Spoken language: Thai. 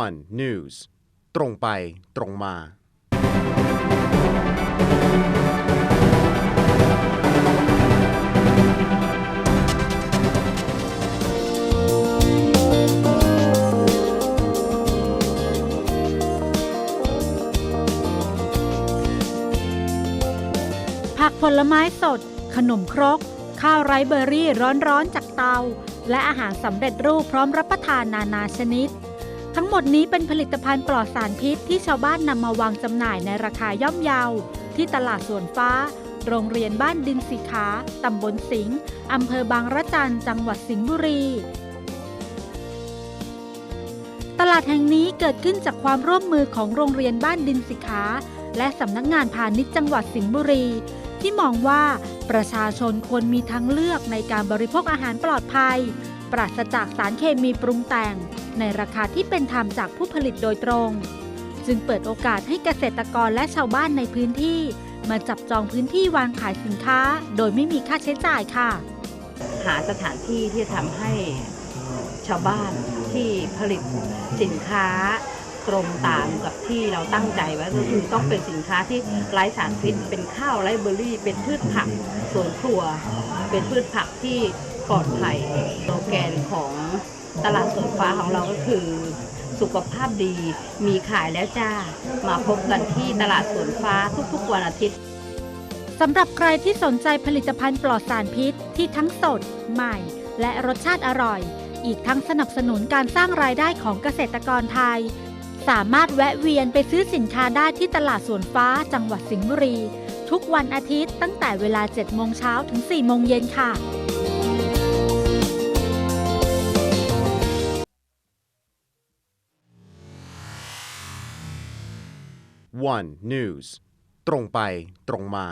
one news ตรงไปตรงมา ผักผลไม้สด ขนมครก ข้าวไรเบอร์รี่ร้อนๆจากเตา และอาหารสำเร็จรูปพร้อมรับประทานนานาชนิด ทั้งหมดนี้เป็นผลิตภัณฑ์ปลอดสารพิษที่ชาวบ้านนำมาวางจำหน่ายในราคาย่อมเยา ที่ตลาดสวนฟ้า โรงเรียนบ้านดินสีขาตำบลสิงห์อำเภอบางระจันจังหวัดสิงห์บุรี ตลาดแห่งนี้เกิดขึ้นจากความร่วมมือของโรงเรียนบ้านดินสิขาและสำนักงานพาณิชย์จังหวัดสิงห์บุรี ที่มองว่าประชาชนควรมีทางเลือกในการบริโภคอาหารปลอดภัย ปราศจากสารเคมีปรุงแต่ง ในราคาที่เป็นธรรมจากผู้ผลิตโดยตรง จึงเปิดโอกาสให้เกษตรกรและชาวบ้านในพื้นที่ มาจับจองพื้นที่วางขายสินค้า โดยไม่มีค่าใช้จ่ายค่ะ หาสถานที่ที่ทำให้ชาวบ้านที่ผลิตสินค้าตรงตามกับที่เราตั้งใจไว้ก็คือต้องเป็นสินค้าที่ไร้สารพิษ เป็นข้าวไรซ์เบอร์รี่ เป็นพืชผักสวนครัว เป็นพืชผักที่ ปลอดภัยโลแกนของตลาดสวนฟ้าของเราก็คือ สุขภาพดีมีขายแล้วจ้า มาพบกันที่ตลาดสวนฟ้าทุกๆวันอาทิตย์สำหรับใครที่สนใจผลิตภัณฑ์ปลอดสารพิษที่ทั้งสด ใหม่ และรสชาติอร่อย อีกทั้งสนับสนุนการสร้างรายได้ของเกษตรกรไทย สามารถแวะเวียนไปซื้อสินค้าได้ที่ตลาดสวนฟ้าจังหวัดสิงห์บุรี ทุกวันอาทิตย์ตั้งแต่เวลา 7 โมงเช้าถึง 4 โมงเย็นค่ะ one news ตรงไปตรงมา